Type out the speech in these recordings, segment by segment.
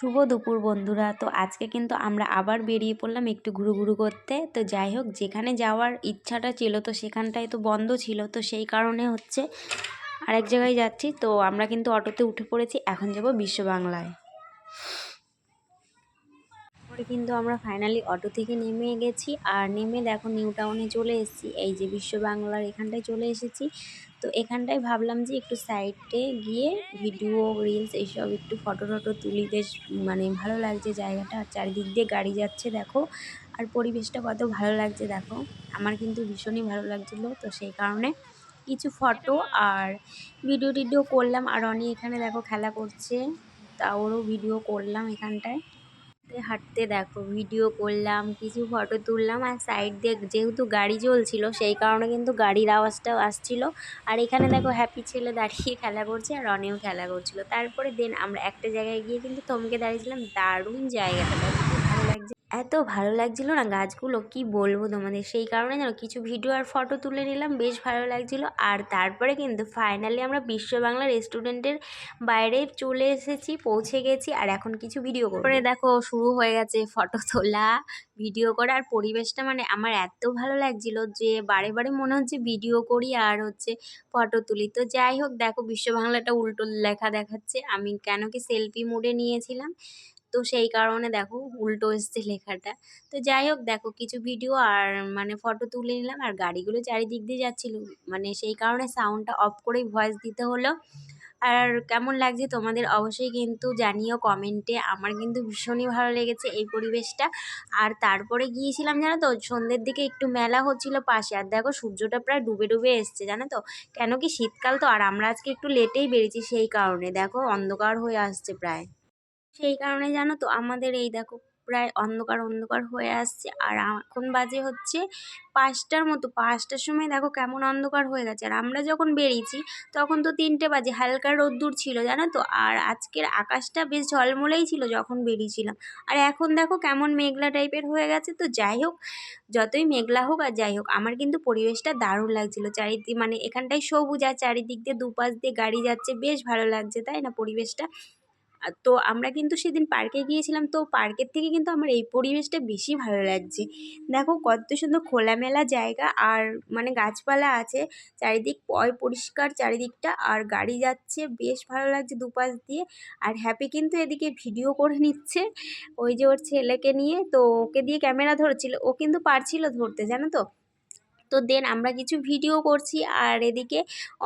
শুভ দুপুর বন্ধুরা। তো আজকে কিন্তু আমরা আবার বেরিয়ে পড়লাম একটু ঘুরু ঘুরু করতে। তো যাই হোক, যেখানে যাওয়ার ইচ্ছাটা ছিল তো সেখানটায় তো বন্ধ ছিল। তো সেই কারণে হচ্ছে আরেক জায়গায় যাচ্ছি। তো আমরা কিন্তু অটোতে উঠে পড়েছি। এখন যাব বিশ্ব বাংলায়। পরে কিন্তু আমরা ফাইনালি অটো থেকে নেমে গেছি। আর নেমে দেখো নিউ টাউনে চলে এসেছি। এই যে বিশ্ব বাংলার এখানটায় চলে এসেছি। তো এখানটায় ভাবলাম যে একটু সাইডে গিয়ে ভিডিও রিলস এইসব একটু ফটো টটো তুলি। বেশ মানে ভালো লাগছে জায়গাটা। আর চারিদিক দিয়ে গাড়ি যাচ্ছে, দেখো। আর পরিবেশটা কত ভালো লাগছে, দেখো। আমার কিন্তু ভীষণই ভালো লাগছিল। তো সেই কারণে কিছু ফটো আর ভিডিও টিডিও করলাম। আর অনি এখানে, দেখো, খেলা করছে। তা ওরও ভিডিও করলাম এখানটায়। হাঁটতে দেখো ভিডিও করলাম, কিছু ফটো তুললাম আর সাইড দিয়ে যেহেতু গাড়ি চলছিল সেই কারণে কিন্তু গাড়ির আওয়াজটাও আসছিল। আর এখানে দেখো হ্যাপি ছেলে দাঁড়িয়ে খেলা করছে আর রনেও খেলা করছিল। তারপরে দেন আমরা একটা জায়গায় গিয়ে কিন্তু থমকে দাঁড়িয়েছিলাম, দারুণ জায়গাটা দেখো খুব ভালো লাগছে এত ভালো লাগছিল না গাছগুলো, কি বলব তোমাদের? সেই কারণে জানো কিছু ভিডিও আর ফটো তুলে নিলাম, বেশ ভালো লাগছিল। আর তারপরে কিন্তু ফাইনালি আমরা বিশ্ব বাংলা রেস্টুরেন্টের বাইরে চলে এসেছি, পৌঁছে গেছি, আর এখন কিছু ভিডিও করে দেখো, শুরু হয়ে গেছে ফটো তোলা ভিডিও করা, আর পরিবেশটা মানে আমার এত ভালো লাগছিল যে বারে বারে মনে হচ্ছে ভিডিও করি আর হচ্ছে ফটো তুলি। তো যাই হোক, দেখো বিশ্ব বাংলাটা উল্টো লেখা দেখাচ্ছে। আমি কেন কি সেলফি মুডে নিয়েছিলাম? তো সেই কারণে দেখো উল্টো এসছে লেখাটা। তো যাই হোক দেখো কিছু ভিডিও আর মানে ফটো তুলে নিলাম আর গাড়িগুলো চারিদিক দিয়ে যাচ্ছিল। মানে সেই কারণে সাউন্ডটা অফ করেই ভয়েস দিতে হলো। আর কেমন লাগছে তোমাদের অবশ্যই কিন্তু জানিও কমেন্টে আমার কিন্তু ভীষণই ভালো লেগেছে এই পরিবেশটা। আর তারপরে গিয়েছিলাম জানো তো, সন্ধ্যের দিকে একটু মেলা হচ্ছিল পাশে। আর দেখো সূর্যটা প্রায় ডুবে ডুবে এসছে জানো তো। কেন কি শীতকাল তো, আর আমরা আজকে একটু লেটেই বেরিয়েছি সেই কারণে। দেখো অন্ধকার হয়ে আসছে প্রায়। সেই কারণে জানো তো আমাদের এই দেখো প্রায় অন্ধকার অন্ধকার হয়ে আসছে। আর এখন বাজে হচ্ছে পাঁচটার মতো। পাঁচটার সময় দেখো কেমন অন্ধকার হয়ে গেছে। আর আমরা যখন বেরিয়েছি তখন তো তিনটে বাজে, হালকা রোদ্দুর ছিল জানো তো। আর আজকের আকাশটা বেশ ঝলমলেই ছিল যখন বেরিয়েছিলাম। আর এখন দেখো কেমন মেঘলা টাইপের হয়ে গেছে। তো যাই হোক, যতই মেঘলা হোক আর যাই হোক, আমার কিন্তু পরিবেশটা দারুণ লাগছিল। চারিদিক মানে এখানটায় সবুজ আর চারিদিক দিয়ে দুপাশ দিয়ে গাড়ি যাচ্ছে। বেশ ভালো লাগছে, তাই না পরিবেশটা? তো আমরা কিন্তু সেদিন পার্কে গিয়েছিলাম। তো পার্কের থেকে কিন্তু আমার এই পরিবেশটা বেশি ভালো লাগছে। দেখো কত সুন্দর খোলামেলা জায়গা আর মানে গাছপালা আছে। চারিদিক পয় পরিষ্কার চারিদিকটা আর গাড়ি যাচ্ছে। বেশ ভালো লাগছে দুপাশ দিয়ে। আর হ্যাপি কিন্তু এদিকে ভিডিও করে নিচ্ছে। ওই যে ওর ছেলেকে নিয়ে। তো ওকে দিয়ে ক্যামেরা ধরছিল। ও কিন্তু পারছিল ধরতে, জানো তো? তো দেন আমরা কিছু ভিডিও করছি, আর এদিকে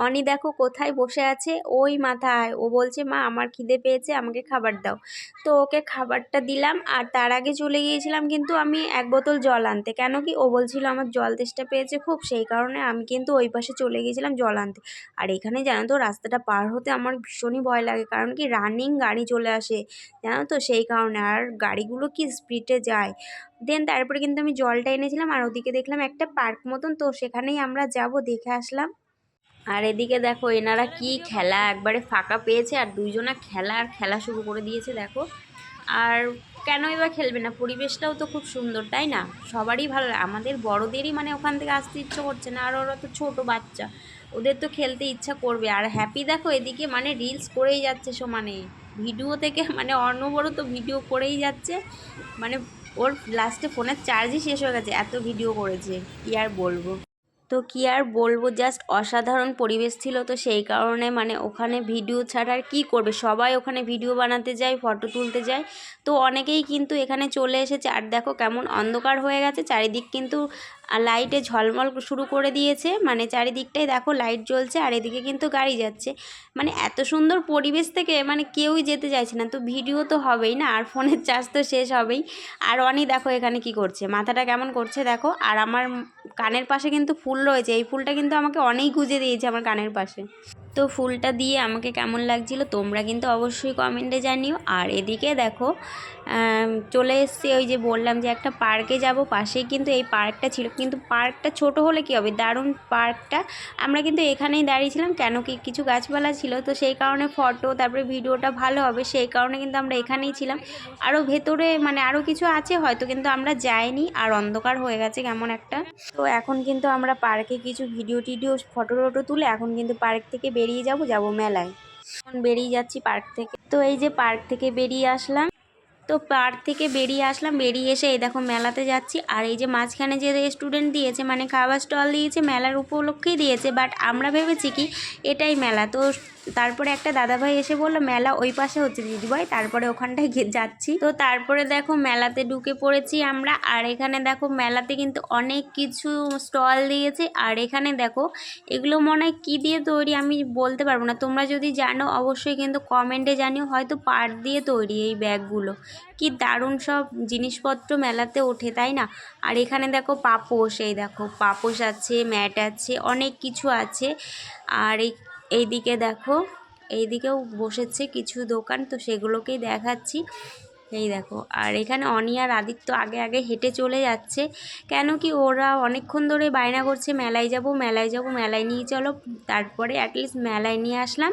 অনি দেখো কোথায় বসে আছে? ওই মাথায়। ও বলছে, মা, আমার খিদে পেয়েছে, আমাকে খাবার দাও। তো ওকে খাবারটা দিলাম, আর তার আগে চলে গিয়েছিলাম কিন্তু আমি এক বোতল জল আনতে। কেন কি? ও বলছিল, আমার জল তেষ্টা পেয়েছে খুব, সেই কারণে আমি কিন্তু ওই পাশে চলে গিয়েছিলাম জল আনতে। আর এখানে জানো তো, রাস্তাটা পার হতে আমার ভীষণই ভয় লাগে, কারণ কি? রানিং গাড়ি চলে আসে, জানো তো? সেই কারণে। আর গাড়িগুলো কি স্পিডে যায়? দেন তারপরে কিন্তু আমি জলটা এনেছিলাম আর ওদিকে দেখলাম একটা পার্ক মতন, তো সেখানেই আমরা যাব, দেখে আসলাম। আর এদিকে দেখো, এনারা কি খেলা একবারে ফাঁকা পেয়েছে আর দুইজনা খেলা আর খেলা শুরু করে দিয়েছে, দেখো। আর কেনই বা খেলবে না, পরিবেশটাও তো খুব সুন্দর, তাই না? সবারই ভালো আমাদের বড়দেরই মানে ওখান থেকে আসতে ইচ্ছে করছে না, আর ওরা তো ছোটো বাচ্চা, ওদের তো খেলতে ইচ্ছা করবে। আর হ্যাপি দেখো, এদিকে মানে রিলস করেই যাচ্ছে সমানে, ভিডিও থেকে মানে অনবরত ভিডিও করেই যাচ্ছে মানে ওর লাস্টে ফোনের চার্জই শেষ হয়ে গেছে, এত ভিডিও করেছে, কি আর বলব? তো কি আর বলব জাস্ট অসাধারণ পরিবেশ ছিল তো সেই কারণে মানে ওখানে ভিডিও ছাড়া আর কী করবে? সবাই ওখানে ভিডিও বানাতে যায় ফটো তুলতে যায়। তো অনেকেই কিন্তু এখানে চলে এসেছে, আর দেখো কেমন অন্ধকার হয়ে গেছে, চারিদিক কিন্তু লাইটে ঝলমল শুরু করে দিয়েছে। মানে চারিদিকটাই দেখো লাইট জ্বলছে আর এদিকে কিন্তু গাড়ি যাচ্ছে। মানে এত সুন্দর পরিবেশ থেকে মানে কেউই যেতে চাইছে না। তো ভিডিও তো হবেই না, আর ফোনের চার্জ তো শেষ হবেই। আর অনি দেখো এখানে কি করছে, মাথাটা কেমন করছে দেখো। আর আমার কানের পাশে কিন্তু ফুল রয়েছে, এই ফুলটা কিন্তু আমাকে অনেক গুজে দিয়েছে আমার কানের পাশে। তো ফুলটা দিয়ে আমাকে কেমন লাগছিল তোমরা কিন্তু অবশ্যই কমেন্টে জানিও। আর এদিকে দেখো চলে এসছি ওই যে বললাম যে একটা পার্কে যাব। পাশেই কিন্তু এই পার্কটা ছিল। কিন্তু পার্কটা ছোট হলে কি হবে? দারুণ পার্কটা। আমরা কিন্তু এখানেই দাঁড়িয়েছিলাম। কেন কি কিছু গাছপালা ছিল। তো সেই কারণে ফটো, তারপরে ভিডিওটা ভালো হবে। সেই কারণে কিন্তু আমরা এখানেই ছিলাম। আরও ভেতরে মানে আরও কিছু আছে হয়তো, কিন্তু আমরা যাইনি। আর অন্ধকার হয়ে গেছে কেমন একটা। তো এখন কিন্তু আমরা পার্কে কিছু ভিডিও, টিডিও, ফটো, টটো তুলে এখন কিন্তু পার্ক থেকে বেরিয়ে যাব যাব মেলায়। এখন বেরিয়ে যাচ্ছি পার্ক থেকে। তো এই যে পার্ক থেকে বেরিয়ে আসলাম। তো পার্ক থেকে বেরিয়ে আসলাম। বেরিয়ে এসে এই দেখো মেলাতে যাচ্ছি। আর এই যে মাঝখানে যে রেস্টুরেন্ট দিয়েছে মানে খাবার স্টল দিয়েছে, মেলার উপলক্ষেই দিয়েছে। বাট আমরা ভেবেছি কি, এটাই মেলা। তো তারপরে একটা দাদাভাই এসে বলল, মেলা ওই পাশে হচ্ছে দিদিভাই, তারপরে ওখানটায় যাচ্ছি। তো তারপরে দেখো মেলাতে ঢুকে পড়েছি আমরা, আর এখানে দেখো মেলাতে কিন্তু অনেক কিছু স্টল দিয়েছে, আর এখানে দেখো এগুলো মনে হয় কী দিয়ে তৈরি আমি বলতে পারব না। তোমরা যদি জানো অবশ্যই কিন্তু কমেন্টে জানিও, হয়তো পাট দিয়ে তৈরি এই ব্যাগগুলো। কি দারুণ সব জিনিসপত্র মেলাতে ওঠে, তাই না? আর এখানে দেখো পাপোশ, এই দেখো পাপোশ আছে, ম্যাট আছে, অনেক কিছু আছে। আর এই এইদিকে দেখো, এইদিকেও বসেছে কিছু দোকান, তো সেগুলোকেই দেখাচ্ছি। এই দেখো, আর এখানে অনি আর আদিত্য আগে আগে হেঁটে চলে যাচ্ছে। কেন কি ওরা অনেকক্ষণ ধরে বায়না করছে, মেলায় যাব মেলায় যাব, মেলায় নিয়ে চলো। তারপরে অ্যাটলিস্ট মেলায় নিয়ে আসলাম।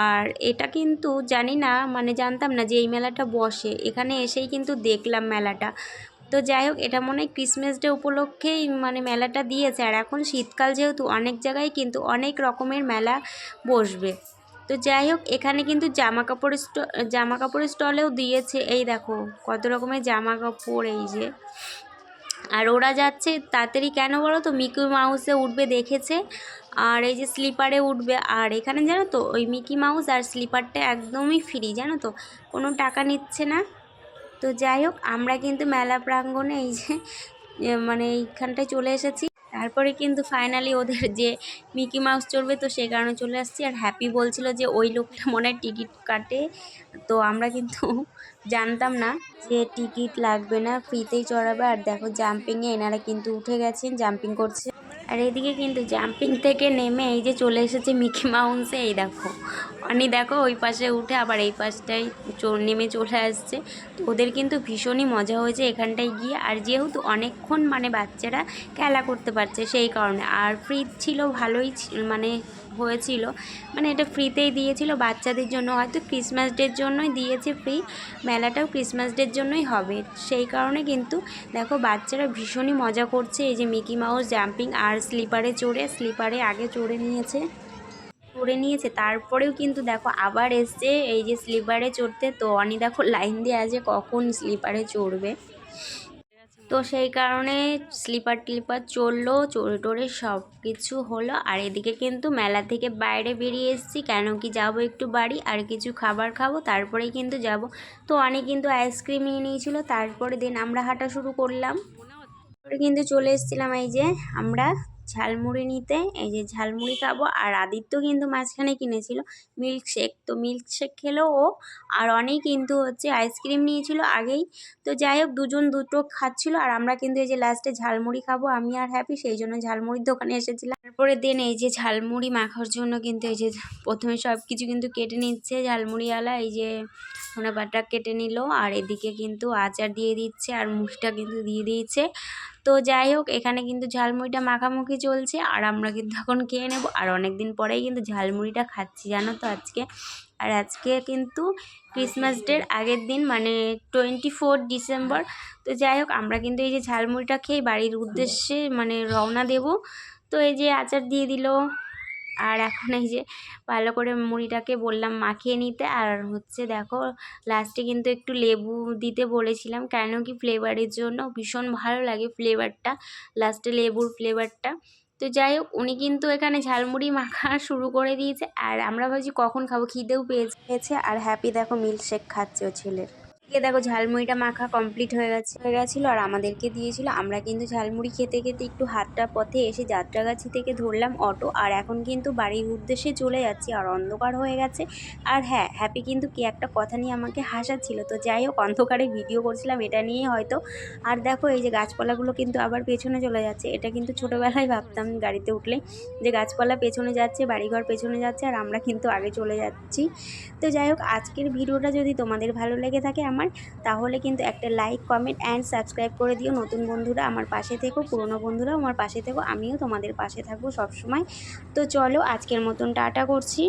আর এটা কিন্তু জানি না মানে জানতাম না যে এই মেলাটা বসে। এখানে এসেই কিন্তু দেখলাম মেলাটা। তো যাই হোক, এটা মনে হয় ক্রিসমাস ডে উপলক্ষেই মানে মেলাটা দিয়েছে। আর এখন শীতকাল যেহেতু, অনেক জায়গায় কিন্তু অনেক রকমের মেলা বসবে। তো যাই হোক, এখানে কিন্তু জামা কাপড়ের স্ট জামা কাপড়ের স্টলেও দিয়েছে। এই দেখো, কত রকমের জামা কাপড় এই যে। আর ওরা যাচ্ছে তাড়াতাড়ি কেন বলো তো? মিকি মাউসে উঠবে দেখেছে, আর এই যে স্লিপারে উঠবে। আর এখানে জানো তো, ওই মিকি মাউস আর স্লিপারটা একদমই ফ্রি জানো তো? কোনো টাকা নিচ্ছে না। তো যাই হোক, আমরা কিন্তু মেলা প্রাঙ্গণে এই যে মানে এইখানটায় চলে এসেছি। তারপরে কিন্তু ফাইনালি ওদের যে মিকি মাউস চড়বে তো সেই কারণে চলে আসছি। আর হ্যাপি বলছিল যে ওই লোকটা মনে হয় টিকিট কাটে। তো আমরা কিন্তু জানতাম না যে টিকিট লাগবে না ফ্রিতেই চড়াবে। আর দেখো জাম্পিংয়ে এনারা কিন্তু উঠে গেছেন জাম্পিং করছে। আর এদিকে কিন্তু জাম্পিং থেকে নেমে এই যে চলে এসেছে মিকি মাউন্সে এই দেখো। অনি দেখো ওই পাশে উঠে আবার এই পাশটাই নেমে চলে আসছে। তো ওদের কিন্তু ভীষণই মজা হয়েছে এখানটায় গিয়ে। আর যেহেতু অনেকক্ষণ মানে বাচ্চারা খেলা করতে পারছে সেই কারণে। আর ফ্রিজ ছিল ভালোই মানে হয়েছিল। মানে এটা ফ্রিতেই দিয়েছিল। বাচ্চাদের জন্য হয়তো ক্রিসমাস ডের জন্যই দিয়েছে ফ্রি মেলাটাও ক্রিসমাস ডের জন্যই হবে। সেই কারণে কিন্তু দেখো বাচ্চারা ভীষণই মজা করছে। এই যে মিকি মাউস জাম্পিং আর স্লিপারে চড়ে স্লিপারে আগে চড়ে নিয়েছে। চড়ে নিয়েছে। তারপরেও কিন্তু দেখো আবার এসছে। এই যে স্লিপারে চড়তে, তো অনি দেখো লাইন দিয়ে আছে কখন স্লিপারে চড়বে। তো সেই কারণে স্লিপার টিলিপার চলল চোরে টোরে সব কিছু হলো। আর এদিকে কিন্তু মেলা থেকে বাইরে বেরিয়ে এসেছি। কেন কি যাব একটু বাড়ি, আর কিছু খাবার খাব, তারপরেই কিন্তু যাব। তো অনেক কিন্তু আইসক্রিম নিয়ে নিয়েছিল, তারপরে দিন আমরা হাঁটা শুরু করলাম। কিন্তু চলে এসেছিলাম এই যে আমরা ঝালমুড়ি নিতে, এই যে ঝালমুড়ি খাব। আর আদিত্য কিন্তু মাঝখানে কিনেছিল মিল্কশেক তো মিল্কশেক খেলো ও। আর অনেক কিন্তু হচ্ছে আইসক্রিম নিয়েছিল আগেই। তো যাই হোক, দুজন দুটো খাচ্ছিল। আর আমরা কিন্তু এই যে লাস্টে ঝালমুড়ি খাব। আমি আর হ্যাপি, সেই জন্য ঝালমুড়ির দোকানে এসেছিলাম। তারপরে দেন এই যে ঝালমুড়ি মাখার জন্য কিন্তু এই যে প্রথমে সব কিছু কিন্তু কেটে নিচ্ছে। ঝালমুড়িওয়ালা এই যে ধনে বাটা কেটে নিল। আর এদিকে কিন্তু আচার দিয়ে দিচ্ছে। আর মুখটা কিন্তু দিয়ে দিয়েছে। তো যাই হোক, এখানে কিন্তু ঝালমুড়িটা মাখামুখি চলছে। আর আমরা কিন্তু এখন খেয়ে নেব। আর অনেক দিন পরেই কিন্তু ঝালমুড়িটা খাচ্ছি, জানো তো আজকে। আর আজকে কিন্তু ক্রিসমাস ডের আগের দিন মানে টোয়েন্টি ফোর ডিসেম্বর তো যাই হোক, আমরা কিন্তু এই যে ঝালমুড়িটা খেয়ে বাড়ির উদ্দেশ্যে মানে রওনা দেব। তো এই যে আচার দিয়ে দিল। আর এখন এই যে ভালো করে মুড়িটাকে বললাম মাখিয়ে নিতে, আর হচ্ছে দেখো লাস্টে কিন্তু একটু লেবু দিতে বলেছিলাম, কেন কি ফ্লেভারের জন্য ভীষণ ভালো লাগে ফ্লেভারটা লাস্টে লেবুর ফ্লেভারটা তো যাই হোক, উনি কিন্তু এখানে ঝালমুড়ি মাখা শুরু করে দিয়েছে, আর আমরা ভাবছি কখন খাব খিদেও পেয়েছে। আর হ্যাপি দেখো মিল্কশেক খাচ্ছে ও ছেলের। এদিকে দেখো ঝালমুড়িটা মাখা কমপ্লিট হয়ে গেছে, হয়ে গেছিল আর আমাদেরকে দিয়েছিল। আমরা কিন্তু ঝালমুড়ি খেতে খেতে একটু হাতটা পথে এসে যাত্রাগাছি থেকে ধরলাম অটো, আর এখন কিন্তু বাড়ির উদ্দেশ্যে চলে যাচ্ছি, আর অন্ধকার হয়ে গেছে। আর হ্যাঁ হ্যাপি কিন্তু কি একটা কথা নিয়ে আমাকে হাসাচ্ছিল। তো যাই হোক, অন্ধকারে ভিডিও করছিলাম, এটা নিয়ে হয়তো। আর দেখো এই যে গাছপালাগুলো কিন্তু আবার পেছনে চলে যাচ্ছে। এটা কিন্তু ছোটোবেলায় ভাবতাম গাড়িতে উঠলে যে গাছপালা পেছনে যাচ্ছে, বাড়িঘর পেছনে যাচ্ছে, আর আমরা কিন্তু আগে চলে যাচ্ছি। তো যাই হোক, আজকের ভিডিওটা যদি তোমাদের ভালো লেগে থাকে, আমার তাহলে কিন্তু একটা লাইক কমেন্ট অ্যান্ড সাবস্ক্রাইব করে দিও। নতুন বন্ধুরা আমার পাশে থেকো, পুরনো বন্ধুরা আমার পাশে থেকো, আমিও তোমাদের পাশে থাকব সবসময়। তো চলো আজকের মতন টাটা করছি।